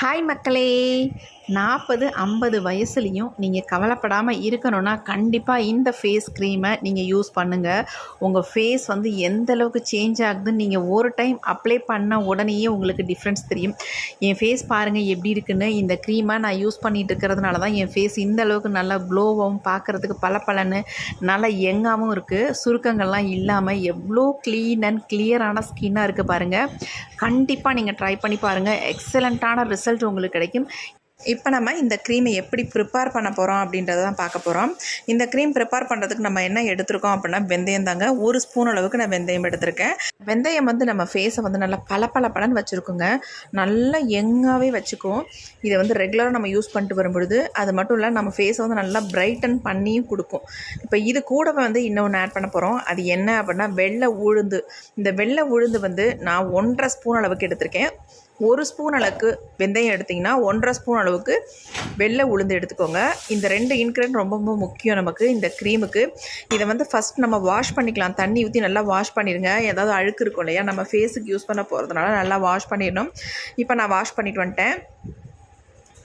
Hi மக்களே நாற்பது ஐம்பது வயசுலேயும் நீங்கள் கவலைப்படாமல் இருக்கணும்னா கண்டிப்பாக இந்த ஃபேஸ் க்ரீமை நீங்கள் யூஸ் பண்ணுங்கள் உங்கள் ஃபேஸ் வந்து எந்த அளவுக்கு சேஞ்ச் ஆகுதுன்னு நீங்கள் ஒரு டைம் அப்ளை பண்ண உடனேயே உங்களுக்கு டிஃப்ரென்ஸ் தெரியும். என் ஃபேஸ் பாருங்கள் எப்படி இருக்குன்னு. இந்த க்ரீமை நான் யூஸ் பண்ணிகிட்டு இருக்கிறதுனால தான் என் ஃபேஸ் இந்த அளவுக்கு நல்லா க்ளோவாகவும் பார்க்குறதுக்கு பளபளன்னு நல்லா யங்காகவும் இருக்குது சுருக்கங்கள்லாம் இல்லாமல் எவ்வளோ க்ளீன் அண்ட் கிளியரான ஸ்கின்னாக இருக்குது பாருங்கள் கண்டிப்பாக நீங்கள் ட்ரை பண்ணி பாருங்கள் எக்ஸலண்ட்டான ரிசல்ட் உங்களுக்கு கிடைக்கும். இப்போ நம்ம இந்த க்ரீமை எப்படி ப்ரிப்பேர் பண்ண போகிறோம் அப்படின்றத தான் பார்க்க போகிறோம் இந்த க்ரீம் ப்ரிப்பேர் பண்ணுறதுக்கு நம்ம என்ன எடுத்திருக்கோம் அப்படின்னா வெந்தயம் தாங்க. ஒரு ஸ்பூன் அளவுக்கு நான் வெந்தயம் எடுத்திருக்கேன். வெந்தயம் வந்து நம்ம ஃபேஸை வந்து நல்லா பல பல பலன்னு வச்சுருக்குங்க. நல்லா எங்காகவே வச்சுக்கும் இதை வந்து ரெகுலராக நம்ம யூஸ் பண்ணிட்டு வரும்பொழுது அது மட்டும் இல்லை நம்ம ஃபேஸை வந்து நல்லா பிரைட்டன் பண்ணியும் கொடுக்கும். இப்போ இது கூட வந்து இன்னொன்று ஆட் பண்ண போகிறோம் அது என்ன அப்படின்னா வெள்ளை உளுந்து. இந்த வெள்ளை உளுந்து வந்து நான் ஒன்றரை ஸ்பூன் அளவுக்கு எடுத்திருக்கேன். ஒரு ஸ்பூன் அளவுக்கு வெந்தயம் எடுத்திங்கன்னா ஒன்றரை ஸ்பூன் அளவுக்கு வெள்ளை உளுந்து எடுத்துக்கோங்க. இந்த ரெண்டு இன்க்ரீடியன்ட் ரொம்ப ரொம்ப முக்கியம் நமக்கு இந்த க்ரீமுக்கு இதை வந்து ஃபஸ்ட் நம்ம வாஷ் பண்ணிக்கலாம். தண்ணி ஊற்றி நல்லா வாஷ் பண்ணிடுங்க. ஏதாவது அழுக்கு இருக்கும் இல்லையா? நம்ம ஃபேஸுக்கு யூஸ் பண்ண போகிறதுனால நல்லா வாஷ் பண்ணிடணும். இப்போ நான் வாஷ் பண்ணிட்டு வந்துட்டேன்.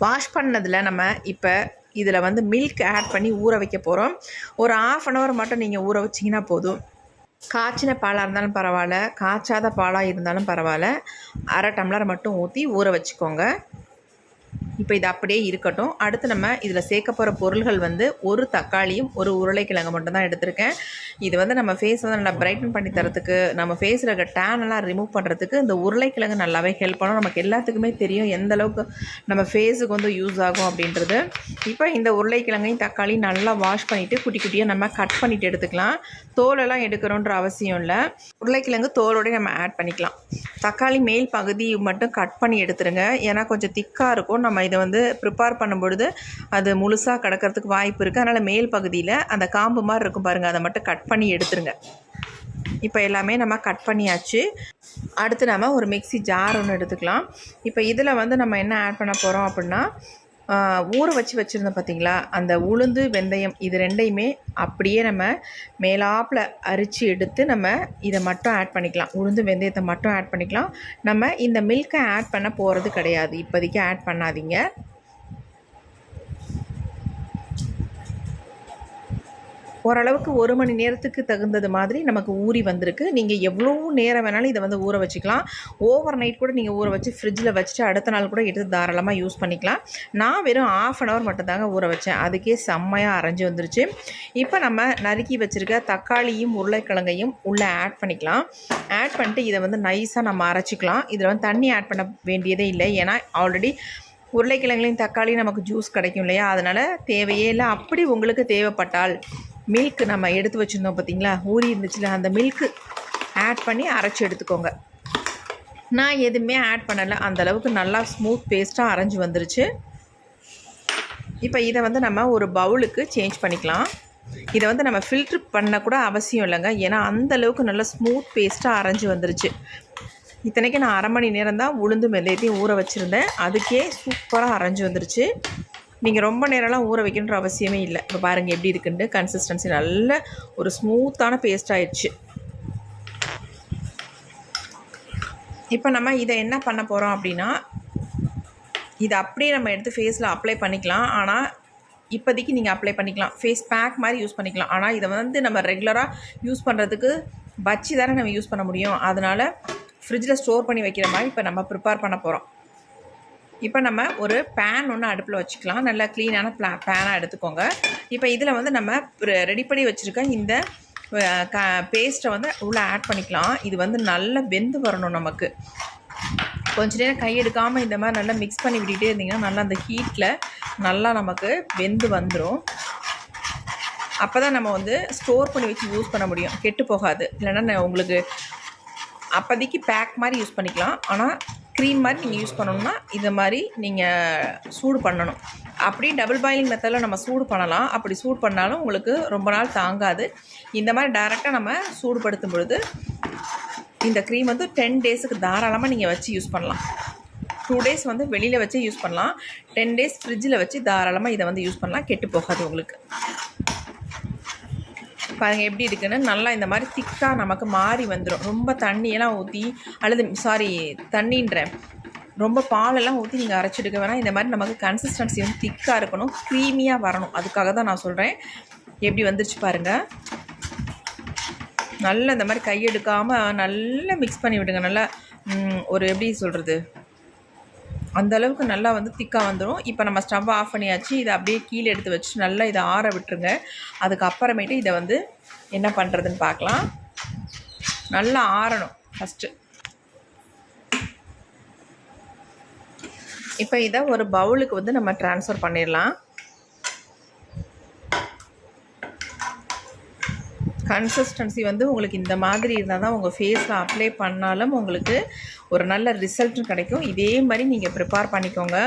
வாஷ் பண்ணதில் நம்ம இப்போ இதில் வந்து மில்க் ஆட் பண்ணி ஊற வைக்க போகிறோம் ஒரு ஆஃப் அன் ஹவர் மட்டும் நீங்கள் ஊற வச்சிங்கன்னா போதும். காய்ச்சின பாலாக இருந்தாலும் பரவாயில்ல காய்ச்சாத பாலாக இருந்தாலும் பரவாயில்ல. அரை டம்ளர் மட்டும் ஊற்றி ஊற வச்சுக்கோங்க. இப்போ இது அப்படியே இருக்கட்டும். அடுத்து நம்ம இதில் சேர்க்க போகிற பொருள்கள் வந்து ஒரு தக்காளியும் ஒரு உருளைக்கிழங்கு மட்டும் தான் எடுத்திருக்கேன். இது வந்து நம்ம ஃபேஸ் வந்து நல்லா பிரைட்டன் பண்ணி தரத்துக்கு நம்ம ஃபேஸில் இருக்க டேன் எல்லாம் ரிமூவ் பண்ணுறதுக்கு இந்த உருளைக்கிழங்கு நல்லாவே ஹெல்ப் பண்ணும். நமக்கு எல்லாத்துக்குமே தெரியும் எந்த அளவுக்கு நம்ம ஃபேஸுக்கு வந்து யூஸ் ஆகும் அப்படின்றது. இப்போ இந்த உருளைக்கிழங்கையும் தக்காளியும் நல்லா வாஷ் பண்ணிவிட்டு குட்டி குட்டியாக நம்ம கட் பண்ணிவிட்டு எடுத்துக்கலாம். தோலெல்லாம் எடுக்கணுன்ற அவசியம் இல்லை. உருளைக்கிழங்கு தோலோடய நம்ம ஆட் பண்ணிக்கலாம். தக்காளி மேல் பகுதி மட்டும் கட் பண்ணி எடுத்துருங்க. ஏன்னா கொஞ்சம் திக்காக இருக்கும். நம்ம இதை வந்து ப்ரிப்பேர் பண்ணும்பொழுது அது முழுசாக கிடக்கிறதுக்கு வாய்ப்பு இருக்குது அதனால் மேல் பகுதியில் அந்த காம்பு மாதிரி இருக்கும் பாருங்கள் அதை மட்டும் கட் பண்ணி எடுத்துருங்க. இப்போ எல்லாமே நம்ம கட் பண்ணியாச்சு. அடுத்து நம்ம ஒரு மிக்ஸி ஜார் ஒன்று எடுத்துக்கலாம். இப்போ இதில் வந்து நம்ம என்ன ஆட் பண்ண போகிறோம் அப்படின்னா ஊற வச்சு வச்சுருந்தோம் பார்த்தீங்களா அந்த உளுந்து வெந்தயம் இது ரெண்டையுமே அப்படியே நம்ம மேலாப்பில் அரிச்சு எடுத்து நம்ம இதை மட்டும் ஆட் பண்ணிக்கலாம். உளுந்து வெந்தயத்தை மட்டும் ஆட் பண்ணிக்கலாம். நம்ம இந்த மில்கை ஆட் பண்ண போகிறது கிடையாது. இப்போதைக்கு ஆட் பண்ணாதீங்க. ஓரளவுக்கு ஒரு மணி நேரத்துக்கு தகுந்தது மாதிரி நமக்கு ஊறி வந்திருக்கு. நீங்கள் எவ்வளோ நேரம் வேணாலும் இதை வந்து ஊற வச்சுக்கலாம். ஓவர் நைட் கூட நீங்கள் ஊற வச்சு ஃப்ரிட்ஜில் வச்சுட்டு அடுத்த நாள் கூட எடுத்து தாராளமாக யூஸ் பண்ணிக்கலாம். நான் வெறும் ஆஃப் அன் ஹவர் மட்டும் தாங்க ஊற வச்சேன். அதுக்கே செம்மையாக அரைஞ்சு வந்துருச்சு. இப்போ நம்ம நறுக்கி வச்சுருக்க தக்காளியும் உருளைக்கிழங்கையும் உள்ளே ஆட் பண்ணிக்கலாம். ஆட் பண்ணிட்டு இதை வந்து நைஸாக நம்ம அரைச்சிக்கலாம். இதில் வந்து தண்ணி ஆட் பண்ண வேண்டியதே இல்லை. ஏன்னா ஆல்ரெடி உருளைக்கிழங்குலையும் தக்காளியும் நமக்கு ஜூஸ் கிடைக்கும் இல்லையா? அதனால் தேவையே இல்லை. அப்படி உங்களுக்கு தேவைப்பட்டால் மில்க் நம்ம எடுத்து வச்சுருந்தோம் பார்த்தீங்களா ஊறி இருந்துச்சுல அந்த மில்க்கு ஆட் பண்ணி அரைச்சி எடுத்துக்கோங்க. நான் எதுவுமே ஆட் பண்ணலை. அந்தளவுக்கு நல்லா ஸ்மூத் பேஸ்ட்டாக அரைஞ்சு வந்துருச்சு. இப்போ இதை வந்து நம்ம ஒரு பவுலுக்கு சேஞ்ச் பண்ணிக்கலாம். இதை வந்து நம்ம ஃபில்ட்ரு பண்ணக்கூட அவசியம் இல்லைங்க. ஏன்னா அந்தளவுக்கு நல்லா ஸ்மூத் பேஸ்ட்டாக அரைஞ்சு வந்துருச்சு. இத்தனைக்கு நான் அரை மணி நேரம் தான் உளுந்து மெதையத்தையும் ஊற வச்சுருந்தேன். அதுக்கே சூப்பராக அரைஞ்சு வந்துருச்சு. நீங்கள் ரொம்ப நேரம்லாம் ஊற வைக்கணுன்ற அவசியமே இல்லை. இப்போ பாருங்கள் எப்படி இருக்குன்ட்டு கன்சிஸ்டன்சி நல்ல ஒரு ஸ்மூத்தான பேஸ்ட் ஆயிடுச்சு. இப்போ நம்ம இதை என்ன பண்ண போகிறோம் அப்படின்னா இதை அப்படியே நம்ம எடுத்து ஃபேஸில் அப்ளை பண்ணிக்கலாம். ஆனால் இப்போதைக்கு நீங்கள் அப்ளை பண்ணிக்கலாம். ஃபேஸ் பேக் மாதிரி யூஸ் பண்ணிக்கலாம். ஆனால் இதை வந்து நம்ம ரெகுலராக யூஸ் பண்ணுறதுக்கு வச்சு தானே நம்ம யூஸ் பண்ண முடியும். அதனால் ஃப்ரிட்ஜில் ஸ்டோர் பண்ணி வைக்கிற மாதிரி இப்போ நம்ம ப்ரிப்பேர் பண்ண போகிறோம் இப்போ நம்ம ஒரு பேன் ஒன்று அடுப்பில் வச்சுக்கலாம். நல்லா க்ளீனான ப்ளா பேனாக எடுத்துக்கோங்க. இப்போ இதில் வந்து நம்ம ரெடி பண்ணி வச்சுருக்க இந்த க பேஸ்ட்டை வந்து உள்ளே ஆட் பண்ணிக்கலாம். இது வந்து நல்லா வெந்து வரணும் நமக்கு. கொஞ்ச நேரம் கை எடுக்காமல் இந்த மாதிரி நல்லா மிக்ஸ் பண்ணி விட்டுட்டே இருந்தீங்கன்னா நல்லா அந்த ஹீட்டில் நல்லா நமக்கு வெந்து வந்துடும் அப்போ தான் நம்ம வந்து ஸ்டோர் பண்ணி வச்சு யூஸ் பண்ண முடியும். கெட்டு போகாது. இல்லைன்னா உங்களுக்கு அப்போதைக்கு பேக் மாதிரி யூஸ் பண்ணிக்கலாம். ஆனால் க்ரீம் மாதிரி நீங்கள் யூஸ் பண்ணணும்னா இது மாதிரி நீங்கள் சூடு பண்ணணும். அப்படி டபுள் பாயிலிங் மெத்தடில் நம்ம சூடு பண்ணலாம். அப்படி சூடு பண்ணாலும் உங்களுக்கு ரொம்ப நாள் தாங்காது. இந்த மாதிரி டைரெக்டாக நம்ம சூடுபடுத்தும் பொழுது இந்த க்ரீம் வந்து டென் டேஸுக்கு தாராளமாக நீங்கள் வச்சு யூஸ் பண்ணலாம். டூ டேஸ் வந்து வெளியில் வச்சு யூஸ் பண்ணலாம். டென் டேஸ் ஃப்ரிட்ஜில் வச்சு தாராளமாக இதை வந்து யூஸ் பண்ணலாம். கெட்டு போகாது உங்களுக்கு. பாருங்கள் எப்படி இருக்குன்னு நல்லா இந்த மாதிரி திக்காக நமக்கு மாறி வந்துடும் ரொம்ப தண்ணியெல்லாம் ஊற்றி அல்லது சாரி தண்ணின்ற ரொம்ப பாலெல்லாம் ஊற்றி நீங்கள் அரைச்சிடுக்க வேணாம். இந்த மாதிரி நமக்கு கன்சிஸ்டன்சி வந்து திக்காக இருக்கணும் க்ரீமியாக வரணும். அதுக்காக தான் நான் சொல்கிறேன் எப்படி வந்துருச்சு பாருங்கள் நல்லா இந்த மாதிரி கையெடுக்காமல் நல்லா மிக்ஸ் பண்ணி விடுங்க. நல்லா ஒரு எப்படி சொல்கிறது அந்த அளவுக்கு நல்லா வந்து திக்காக வந்துடும் இப்போ நம்ம ஸ்டவ் ஆஃப் பண்ணியாச்சு. இதை அப்படியே கீழே எடுத்து வச்சு நல்லா இதை ஆற விட்டுருங்க. அதுக்கப்புறமேட்டு இதை வந்து என்ன பண்ணுறதுன்னு பார்க்கலாம். நல்லா ஆறணும் ஃபஸ்ட்டு இப்போ இதை ஒரு பவுலுக்கு வந்து நம்ம ட்ரான்ஸ்ஃபர் பண்ணிடலாம் கன்சிஸ்டன்சி வந்து உங்களுக்கு இந்த மாதிரி இருந்தால் தான் உங்கள் ஃபேஸில் அப்ளை பண்ணாலும் உங்களுக்கு ஒரு நல்ல ரிசல்ட்டும் கிடைக்கும். இதே மாதிரி நீங்கள் ப்ரிப்பேர் பண்ணிக்கோங்க.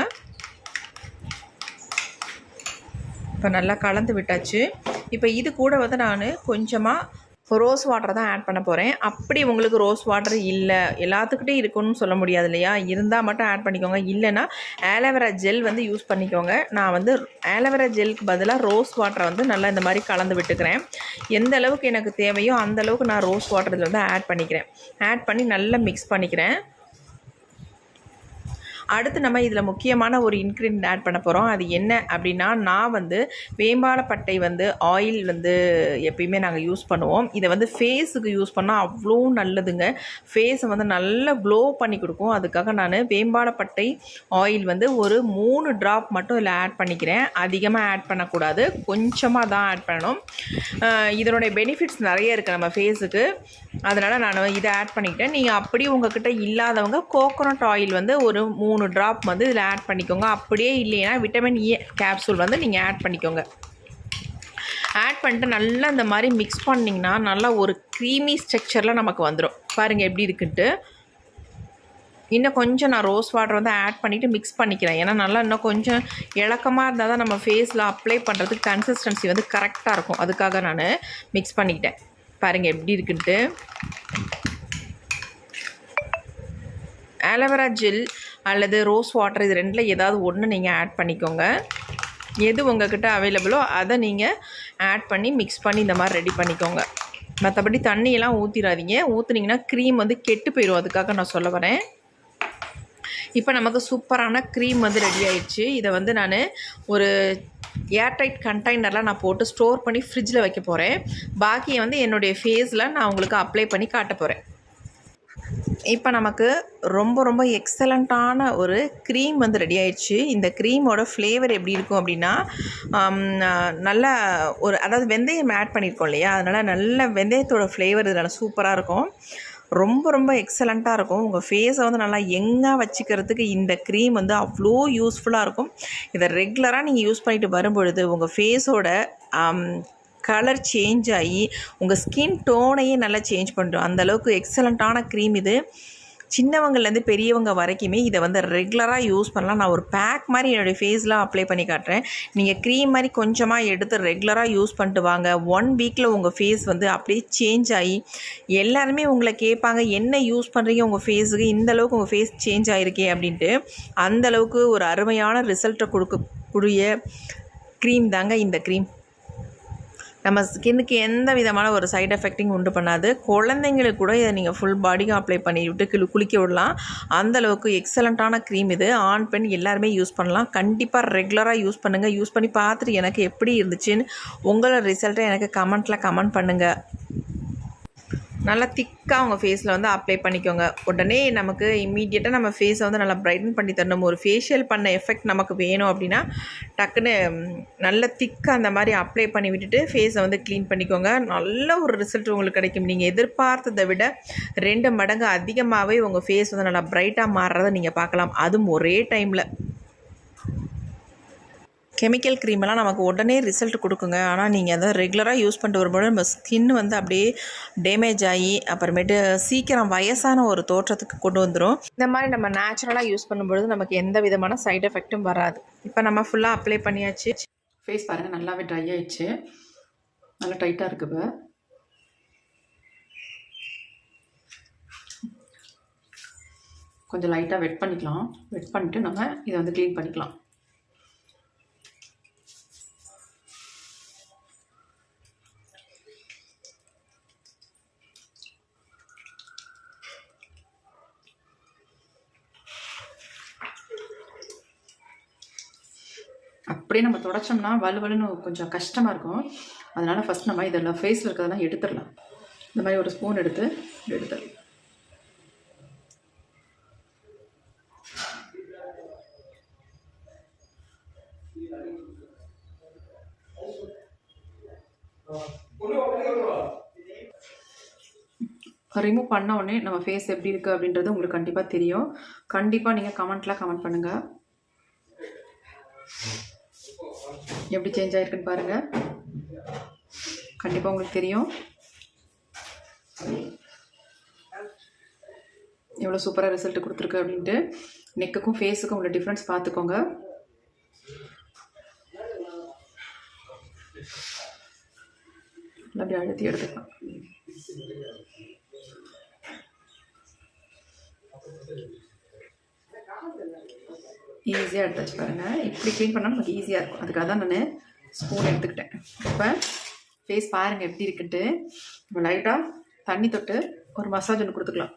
இப்போ நல்லா கலந்து விட்டாச்சு. இப்போ இது கூட வந்து நான் கொஞ்சமாக ரோஸ் வாட்டர் தான் ஆட் பண்ண போகிறேன் அப்படி உங்களுக்கு ரோஸ் வாட்டர் இல்லை எல்லாத்துக்கிட்டே இருக்குன்னு சொல்ல முடியாது இல்லையா? இருந்தால் மட்டும் ஆட் பண்ணிக்கோங்க. இல்லைன்னா ஆலோவேரா ஜெல் வந்து யூஸ் பண்ணிக்கோங்க. நான் வந்து ஆலோவேரா ஜெல்க்கு பதிலாக ரோஸ் வாட்டரை வந்து நல்லா இந்த மாதிரி கலந்து விட்டுக்கிறேன். எந்த அளவுக்கு எனக்கு தேவையோ அந்த அளவுக்கு நான் ரோஸ் வாட்டர் இதில் வந்து ஆட் பண்ணிக்கிறேன். ஆட் பண்ணி நல்லா மிக்ஸ் பண்ணிக்கிறேன். அடுத்து நம்ம இதில் முக்கியமான ஒரு இன்க்ரீடியன்ட் ஆட் பண்ண போகிறோம் அது என்ன அப்படின்னா நான் வந்து வேம்பாலப்பட்டை வந்து ஆயில் வந்து எப்பயுமே நாங்கள் யூஸ் பண்ணுவோம். இதை வந்து ஃபேஸுக்கு யூஸ் பண்ணால் அவ்வளோ நல்லதுங்க. ஃபேஸை வந்து நல்லா க்ளோ பண்ணி கொடுக்கும். அதுக்காக நான் வேம்பாலப்பட்டை ஆயில் வந்து ஒரு மூணு ட்ராப் மட்டும் இதில் ஆட் பண்ணிக்கிறேன். அதிகமாக ஆட் பண்ணக்கூடாது. கொஞ்சமாக தான் ஆட் பண்ணணும். இதனுடைய பெனிஃபிட்ஸ் நிறைய இருக்குது நம்ம ஃபேஸுக்கு அதனால் நான் இதை ஆட் பண்ணிக்கிட்டேன். நீங்கள் அப்படி உங்ககிட்ட இல்லாதவங்க கோகோனட் ஆயில் வந்து ஒரு மூணு ட்ராப் வந்து இதில் ஆட் பண்ணிக்கோங்க. அப்படியே இல்லைன்னா விட்டமின் இ கேப்சூல் வந்து நீங்கள் ஆட் பண்ணிக்கோங்க. ஆட் பண்ணிட்டு நல்லா இந்த மாதிரி மிக்ஸ் பண்ணிங்கன்னா நல்லா ஒரு க்ரீமி ஸ்ட்ரக்சரில் நமக்கு வந்துடும் பாருங்கள் எப்படி இருக்குன்ட்டு. இன்னும் கொஞ்சம் நான் ரோஸ் வாட்டர் வந்து ஆட் பண்ணிவிட்டு மிக்ஸ் பண்ணிக்கிறேன். ஏன்னா நல்லா இன்னும் கொஞ்சம் இழக்கமாக இருந்தால் தான் நம்ம ஃபேஸில் அப்ளை பண்ணுறதுக்கு கன்சிஸ்டன்சி வந்து கரெக்டாக இருக்கும். அதுக்காக நான் மிக்ஸ் பண்ணிக்கிட்டேன். பாருங்கள் எப்படி இருக்குன்ட்டு. ஆலோவேரா ஜெல் அல்லது ரோஸ் வாட்டர் இது ரெண்டில் ஏதாவது ஒன்று நீங்கள் ஆட் பண்ணிக்கோங்க. எது உங்கள்கிட்ட அவைலபிளோ அதை நீங்கள் ஆட் பண்ணி மிக்ஸ் பண்ணி இந்த மாதிரி ரெடி பண்ணிக்கோங்க. மற்றபடி தண்ணியெல்லாம் ஊற்றிடாதீங்க ஊற்றுனீங்கன்னா க்ரீம் வந்து கெட்டு போயிடும் அதுக்காக நான் சொல்ல வரேன். இப்போ நமக்கு சூப்பரான க்ரீம் வந்து ரெடி ஆயிடுச்சு. இதை வந்து நான் ஒரு ஏர்டைட் கண்டெய்னரில் நான் போட்டு ஸ்டோர் பண்ணி ஃப்ரிட்ஜில் வைக்க போகிறேன் பாக்கியை வந்து என்னுடைய ஃபேஸில் நான் உங்களுக்கு அப்ளை பண்ணி காட்ட போகிறேன் இப்போ நமக்கு ரொம்ப ரொம்ப எக்ஸலண்ட்டான ஒரு க்ரீம் வந்து ரெடி ஆயிடுச்சு. இந்த க்ரீமோட ஃப்ளேவர் எப்படி இருக்கும் அப்படின்னா நல்லா நல்ல ஒரு அதாவது வெந்தயம் ஆட் பண்ணியிருக்கோம் இல்லையா? அதனால் நல்ல வெந்தயத்தோட ஃப்ளேவர் இதனால் சூப்பராக இருக்கும். ரொம்ப ரொம்ப எக்ஸலண்ட்டாக இருக்கும். உங்கள் ஃபேஸை வந்து நல்லா எங்காக வச்சுக்கிறதுக்கு இந்த க்ரீம் வந்து அவ்வளோ யூஸ்ஃபுல்லாக இருக்கும். இதை ரெகுலராக நீங்கள் யூஸ் பண்ணிட்டு வரும்பொழுது உங்கள் ஃபேஸோட கலர் சேஞ்ச் ஆகி உங்கள் ஸ்கின் டோனையே நல்லா சேஞ்ச் பண்ணுறோம் அந்தளவுக்கு எக்ஸலண்ட்டான க்ரீம் இது. சின்னவங்கள்லேருந்து பெரியவங்க வரைக்குமே இதை வந்து ரெகுலராக யூஸ் பண்ணலாம். நான் ஒரு பேக் மாதிரி என்னுடைய ஃபேஸில் அப்ளை பண்ணி காட்டுறேன். நீங்கள் க்ரீம் மாதிரி கொஞ்சமாக எடுத்து ரெகுலராக யூஸ் பண்ணிட்டு வாங்க. ஒன் வீக்கில் உங்கள் ஃபேஸ் வந்து அப்படியே சேஞ்ச் ஆகி எல்லாருமே உங்களை கேட்பாங்க என்ன யூஸ் பண்ணுறீங்க உங்கள் ஃபேஸுக்கு இந்த அளவுக்கு உங்கள் ஃபேஸ் சேஞ்ச் ஆகிருக்கே அப்படின்ட்டு. அந்தளவுக்கு ஒரு அருமையான ரிசல்ட்டை கொடுக்கக்கூடிய க்ரீம் தாங்க இந்த க்ரீம் நம்ம ஸ்கின்னுக்கு எந்த விதமான ஒரு சைட் எஃபெக்டிங் உண்டு பண்ணாது. குழந்தைங்களுக்கு கூட இதை நீங்கள் ஃபுல் பாடிக்கும் அப்ளை பண்ணி விட்டு கிளு குளிக்க விடலாம். அந்த அளவுக்கு எக்ஸலண்ட்டான க்ரீம் இது. ஆண் பெண் எல்லாருமே யூஸ் பண்ணலாம். கண்டிப்பாக ரெகுலராக யூஸ் பண்ணுங்கள் யூஸ் பண்ணி பார்த்துட்டு எனக்கு எப்படி இருந்துச்சுன்னு உங்களோட ரிசல்ட்டை எனக்கு கமெண்ட்டில் கமெண்ட் பண்ணுங்கள் நல்லா திக்காக உங்கள் ஃபேஸில் வந்து அப்ளை பண்ணிக்கோங்க. உடனே நமக்கு இம்மீடியட்டாக நம்ம ஃபேஸை வந்து நல்லா ப்ரைட்டன் பண்ணி தரணும். ஒரு ஃபேஷியல் பண்ண எஃபெக்ட் நமக்கு வேணும் அப்படின்னா டக்குன்னு நல்ல திக்காக அந்த மாதிரி அப்ளை பண்ணி விட்டுட்டு ஃபேஸை வந்து க்ளீன் பண்ணிக்கோங்க. நல்ல ஒரு ரிசல்ட் உங்களுக்கு கிடைக்கும். நீங்கள் எதிர்பார்த்ததை விட ரெண்டு மடங்கு அதிகமாகவே உங்கள் ஃபேஸ் வந்து நல்லா ப்ரைட்டாக மாறுறதை நீங்கள் பார்க்கலாம். அதுவும் ஒரே டைமில் கெமிக்கல் க்ரீமெல்லாம் நமக்கு உடனே ரிசல்ட் கொடுக்குங்க. ஆனால் நீங்கள் அதை ரெகுலராக யூஸ் பண்ணிட்டு வரும்போது நம்ம ஸ்கின் வந்து அப்படியே டேமேஜ் ஆகி அப்புறமேட்டு சீக்கிரம் வயசான ஒரு தோற்றத்துக்கு கொண்டு வந்துடும் இந்த மாதிரி நம்ம நேச்சுரலாக யூஸ் பண்ணும்பொழுது நமக்கு எந்த விதமான சைட் எஃபெக்ட்டும் வராது. இப்போ நம்ம ஃபுல்லாக அப்ளை பண்ணியாச்சு. ஃபேஸ் பாருங்கள் நல்லாவே ட்ரை ஆயிடுச்சு. நல்லா டைட்டாக இருக்குது இப்போ. கொஞ்சம் லைட்டாக வெட் பண்ணிக்கலாம். வெட் பண்ணிட்டு நம்ம இதை வந்து க்ளீன் பண்ணிக்கலாம். அப்படியே நம்ம தொடச்சோம்னா வலுவலுன்னு கொஞ்சம் கஷ்டமாக இருக்கும். அதனால் ஃபஸ்ட் நம்ம இதெல்லாம் ஃபேஸில் இருக்கிறதெல்லாம் எடுத்துடலாம். இந்த மாதிரி ஒரு ஸ்பூன் எடுத்து எடுத்துடலாம். ரிமூவ் பண்ண உடனே நம்ம ஃபேஸ் எப்படி இருக்குது அப்படின்றது உங்களுக்கு கண்டிப்பாக தெரியும். கண்டிப்பாக நீங்கள் கமெண்ட்லாம் கமெண்ட் பண்ணுங்கள் எப்படி சேஞ்ச் ஆகிருக்குன்னு பாருங்கள் கண்டிப்பாக உங்களுக்கு தெரியும். எவ்வளோ சூப்பராக ரிசல்ட் கொடுத்துருக்கு அப்படின்ட்டு. நெக்குக்கும் ஃபேஸுக்கும் உள்ள டிஃப்ரென்ஸ் பார்த்துக்கோங்க. நல்லா அப்படி அழுத்தி எடுத்துக்கலாம். ஈஸியாக எடுத்தாச்சு பாருங்கள் இப்படி க்ளீன் பண்ணால் நமக்கு ஈஸியாக இருக்கும். அதுக்காக தான் நான் ஸ்பூன் எடுத்துக்கிட்டேன். இப்போ ஃபேஸ் பாருங்கள் எப்படி இருக்குன்ட்டு. நம்ம லைட்டாக தண்ணி தொட்டு ஒரு மசாஜ் ஒன்று கொடுத்துக்கலாம்.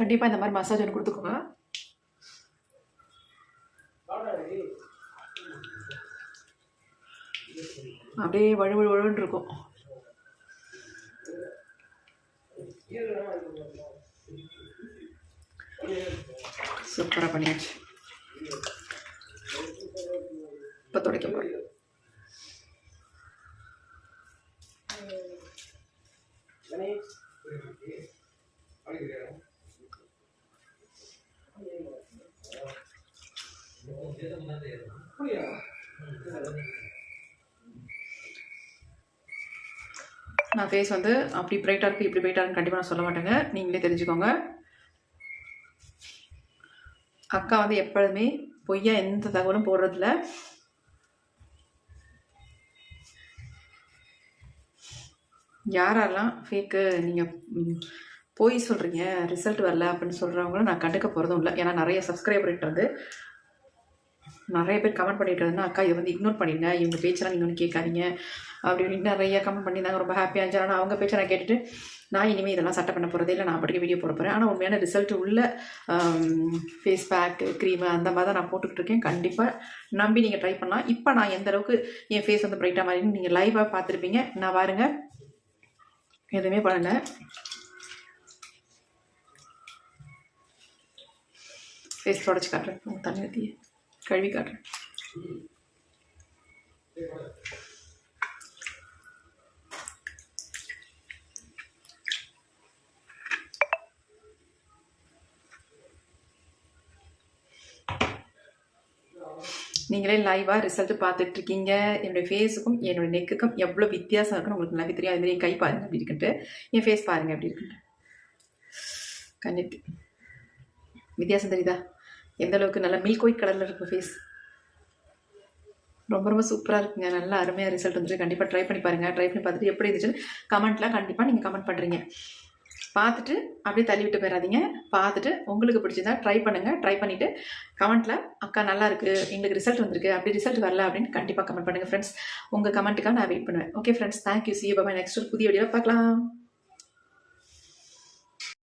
கண்டிப்பாக இந்த மாதிரி மசாஜ் ஒன்று கொடுத்துக்கோங்க. அப்படியே வழு வழுன்னு இருக்கும். சூப்பராக பண்ணியாச்சு. இப்போ துடைக்க போகிறேன் நான் ஃபேஸ் வந்து அப்படி பிரைட்டாக இருக்குது இப்படி பிரைட்டாக கண்டிப்பாக நான் சொல்ல மாட்டேங்க. நீங்களே தெரிஞ்சுக்கோங்க. அக்கா வந்து எப்பொழுதுமே பொய்யா எந்த தகவலும் போடுறதில்ல. யாரெல்லாம் ஃபேக்கு நீங்கள் போய் சொல்கிறீங்க ரிசல்ட் வரல அப்படின்னு சொல்கிறவங்கள நான் கண்டுக்க போகிறதும் இல்லை. ஏன்னா நிறைய சப்ஸ்கிரைபர்கிட்ட வந்து நிறைய பேர் கமெண்ட் பண்ணியிருக்கிறதுனா அக்கா இதை வந்து இக்னோர் பண்ணிடுங்க இவங்க பேச்செல்லாம் நீங்கள் ஒன்றும் கேட்காதீங்க அப்படி இப்படின்னு நிறைய கமெண்ட் பண்ணியிருந்தாங்க ரொம்ப ஹாப்பியாக இருந்துச்சு ஆனால் அவங்க பேச்சை நான் கேட்டுட்டு நான் இனிமேல் இதெல்லாம் சட்டை பண்ண போகிறதே இல்லை நான் படிக்க வீடியோ போட போகிறேன் ஆனால் உண்மையான ரிசல்ட் உள்ள ஃபேஸ் பேக்கு க்ரீமு அந்த மாதிரி தான் நான் போட்டுக்கிட்டு இருக்கேன். கண்டிப்பாக நம்பி நீங்கள் ட்ரை பண்ணலாம். இப்போ நான் எந்த அளவுக்கு என் ஃபேஸ் வந்து பிரைட்டாக மாதிரி நீங்கள் லைவாக பார்த்துருப்பீங்க. நான் பாருங்க. எதுவுமே பண்ணலை. ஃபேஸ் தொடச்சி காட்டுறேன். தண்ணி ஊற்றியே கழுவி காட்டுறேன். நீங்களே லைவாக ரிசல்ட் பார்த்துட்டு இருக்கீங்க என்னுடைய ஃபேஸுக்கும் என்னுடைய நெக்குக்கும் எவ்வளோ வித்தியாசம் இருக்குன்னு உங்களுக்கு நல்லாவே தெரியும். அதுமாதிரி என் கை பாருங்க அப்படி இருக்குன்ட்டு என் ஃபேஸ் பாருங்க அப்படி இருக்குன்ட்டு கண்டிப்பாக வித்தியாசம் தெரியுதா? எந்த அளவுக்கு நல்லா மில்க் ஒயிட் கலரில் இருக்கும் ஃபேஸ் ரொம்ப ரொம்ப சூப்பராக இருக்குங்க. நல்லா அருமையாக ரிசல்ட் வந்துட்டு கண்டிப்பாக ட்ரை பண்ணி பாருங்கள் ட்ரை பண்ணி பார்த்துட்டு எப்படி இருந்துச்சுன்னு கமெண்ட்லாம் கண்டிப்பாக நீங்கள் கமெண்ட் பண்ணுறீங்க பார்த்துட்டு அப்படியே தள்ளி விட்டு போயிடாதீங்க. பார்த்துட்டு உங்களுக்கு பிடிச்சதா ட்ரை பண்ணுங்கள் ட்ரை பண்ணிவிட்டு கமெண்ட்டில் அக்கா நல்லா இருக்குது எங்களுக்கு ரிசல்ட் வந்திருக்கு. அப்படி ரிசல்ட் வரல அப்படின்னு கண்டிப்பாக கமெண்ட் பண்ணுங்கள் ஃப்ரெண்ட்ஸ் உங்கள் கமெண்ட்டுக்காக நான் வெயிட் பண்ணுவேன். ஓகே ஃப்ரெண்ட்ஸ் தேங்க்யூ சி பாபா நெக்ஸ்ட் ஒரு புதிய வீடியோவில் பார்க்கலாம்.